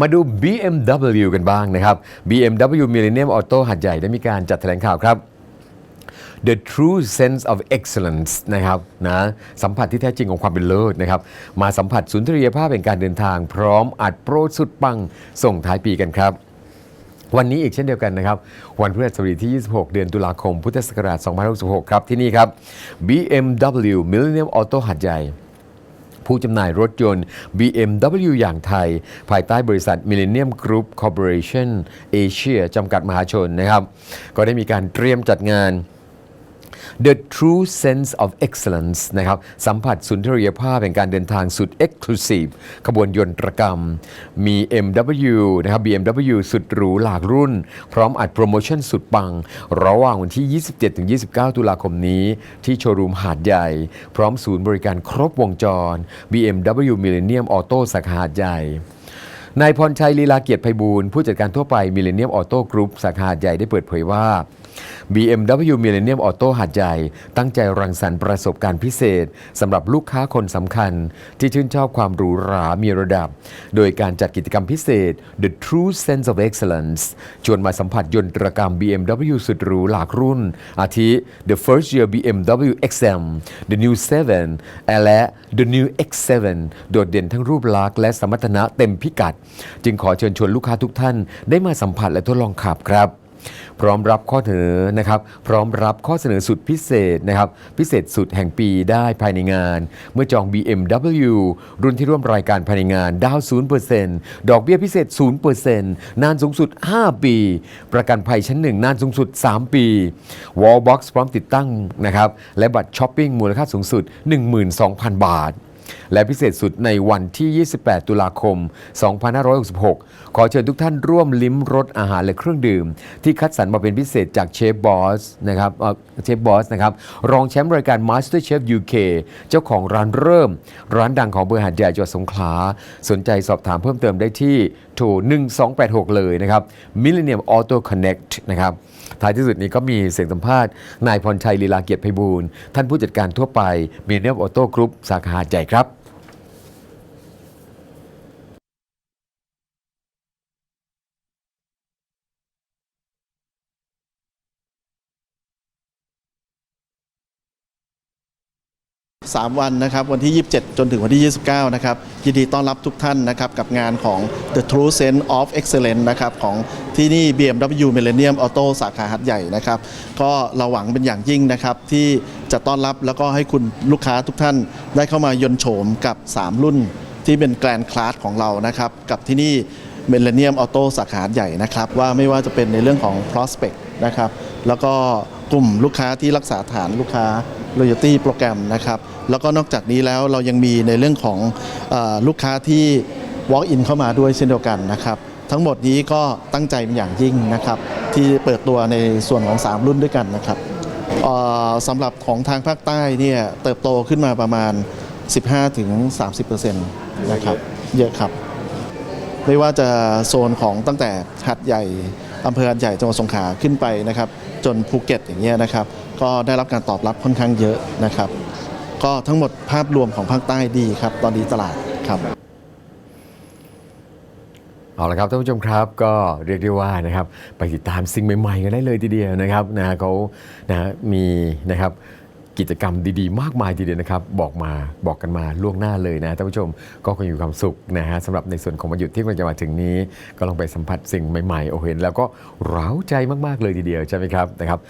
มาดู BMW กันบ้างนะครับ BMW Millennium Auto หัดใหญ่ได้มีการจัดแถลงข่าวครับ The True Sense of Excellence นะครับนะสัมผัสที่แท้จริงของความเป็นเลิศนะครับ มาสัมผัสสุนทรียภาพแห่งการเดินทาง พร้อมอัดโปรสุดปังส่งท้ายปีกันครับ วันนี้อีกเช่นเดียวกันนะครับ วันพฤหัสบดีที่ 26 เดือนตุลาคมพุทธศักราช2566 ครับ ที่นี่ครับ BMW Millennium Auto หัดใหญ่ ผู้จำหน่ายรถยนต์ BMW อย่างไทย ภายใต้บริษัท Millennium Group Corporation Asia จำกัดมหาชนนะครับ ก็ได้มีการเตรียมจัดงาน The True Sense of Excellence นะครับสัมผัสสุนทรียภาพแห่งการเดินทางสุด Exclusive ขบวนยนตรกรรม มี MW นะครับ BMW สุดหรูหลากรุ่น พร้อมอัดโปรโมชั่นสุดปัง ระหว่างวันที่ 27-29 ตุลาคมนี้ ที่โชว์รูมหาดใหญ่ พร้อมศูนย์บริการครบวงจร BMW Millennium Auto สาขาหาดใหญ่นายพรชัยลีลาเกียรติไพบูลผู้จัดการทั่วไป Millennium Auto Group สาขาใหญ่ได้เปิดเผยว่า BMW Millennium Auto หาดใหญ่ ตั้งใจรังสรรค์ประสบการณ์พิเศษสำหรับลูกค้าคนสำคัญ ที่ชื่นชอบความหรูหรามีระดับ โดยการจัดกิจกรรมพิเศษ The True Sense of Excellence ชวนมาสัมผัสยนตรกรรม BMW สุดหรูหลากรุ่น อาทิ The First Year BMW XM The New 7 และ The New X7 โดดเด่นทั้งรูปลักษณ์และสมรรถนะเต็มพิกัด จึงขอเชิญชวนลูกค้าทุกท่านได้มาสัมผัสและทดลองขับครับ พร้อมรับข้อเสนอนะครับ พร้อมรับข้อเสนอสุดพิเศษนะครับ พิเศษสุดแห่งปีได้ภายในงาน เมื่อจอง BMW รุ่นที่ร่วมรายการภายในงาน ดาวน์0%ดอกเบี้ยพิเศษ 0%นานสูงสุด 5 ปี ประกันภัยชั้น 1 นานสูงสุด 3 ปี Wallbox พร้อมติดตั้งนะครับ และบัตรช้อปปิ้งมูลค่าสูงสุด 12,000 บาทและพิเศษสุดในวันที่ 28 ตุลาคม 2566 ขอเชิญทุกท่านร่วมลิ้มรสอาหารและเครื่องดื่ม ที่คัดสรรมาเป็นพิเศษจากเชฟบอสนะครับเชฟบอสนะครับ รองแชมป์รายการ Master Chef UK เจ้าของร้านเริ่ม ร้านดังของเบอร์หาดใหญ่จังหวัดสงขลา สนใจสอบถามเพิ่มเติมได้ที่โทร1286 เลยนะครับ Millennium Auto Connect นะครับท้ายที่สุดนี้ก็มีเสียงสัมภาษณ์ นายพรชัยลีลาเกียรติไพบูลท่านผู้จัดการทั่วไป m i l l e n n i u m Auto Group สาขาใหญ่ครับ 3 วันนะครับวันที่ 27 จนถึงวันที่ 29 นะครับยินดีต้อนรับทุกท่านนะครับกับงานของ The True Sense of Excellence นะครับของที่นี่ BMW Millennium Auto สาขาหัดใหญ่นะครับก็เราหวังเป็นอย่างยิ่งนะครับที่จะต้อนรับแล้วก็ให้คุณลูกค้าทุกท่านได้เข้ามายนโฉมกับ 3 รุ่นที่เป็นแกรนคลาสของเรานะครับกับที่นี่ Millennium Auto สาขาหัดใหญ่นะครับว่าไม่ว่าจะเป็นในเรื่องของ prospect นะครับแล้วก็กลุ่มลูกค้าที่รักษาฐานลูกค้า loyalty โปรแกรมนะครับ แล้วก็นอกจากนี้แล้วเรายังมีในเรื่องของอลูกค้าที่ walk in เข้ามาด้วยเช่นเดียวกันนะครับ ทั้งหมดนี้ก็ตั้งใจเป็นอย่างยิ่งนะครับ ที่เปิดตัวในส่วนของ 3 รุ่นด้วยกันนะครับสำหรับของทางภาคใต้เนี่ยเติบโตขึ้นมาประมาณ 15-30%นะครับ เยอะครับ ไม่ว่าจะโซนของตั้งแต่หัดใหญ่ อำเภอหัดใหญ่จังหวัดสงขลาขึ้นไปนะครับ จนภูเก็ตอย่างเงี้ยนะครับ ก็ได้รับการตอบรับค่อนข้างเยอะนะครับ ก็ทั้งหมดภาพรวมของภาคใต้ดีครับ ตอนนี้ตลาดครับเอาละครับท่านผู้ชมครับก็เรียกได้ว่านะครับไปติดตามสิ่งใหม่ๆกันได้เลยทีเดียวนะครับนะเขานะมีนะครับ กิจกรรมดีๆ มากมายทีเดียวนะครับ บอกมาบอกกันมาล่วงหน้าเลยนะท่านผู้ชมก็คงอยู่ความสุขนะฮะสำหรับในส่วนของวันหยุดที่กำลังจะมาถึงนี้ ก็ลองไปสัมผัสสิ่งใหม่ๆโอเห็น แล้วก็เร้าใจมากๆเลยทีเดียวใช่ไหมครับนะครับ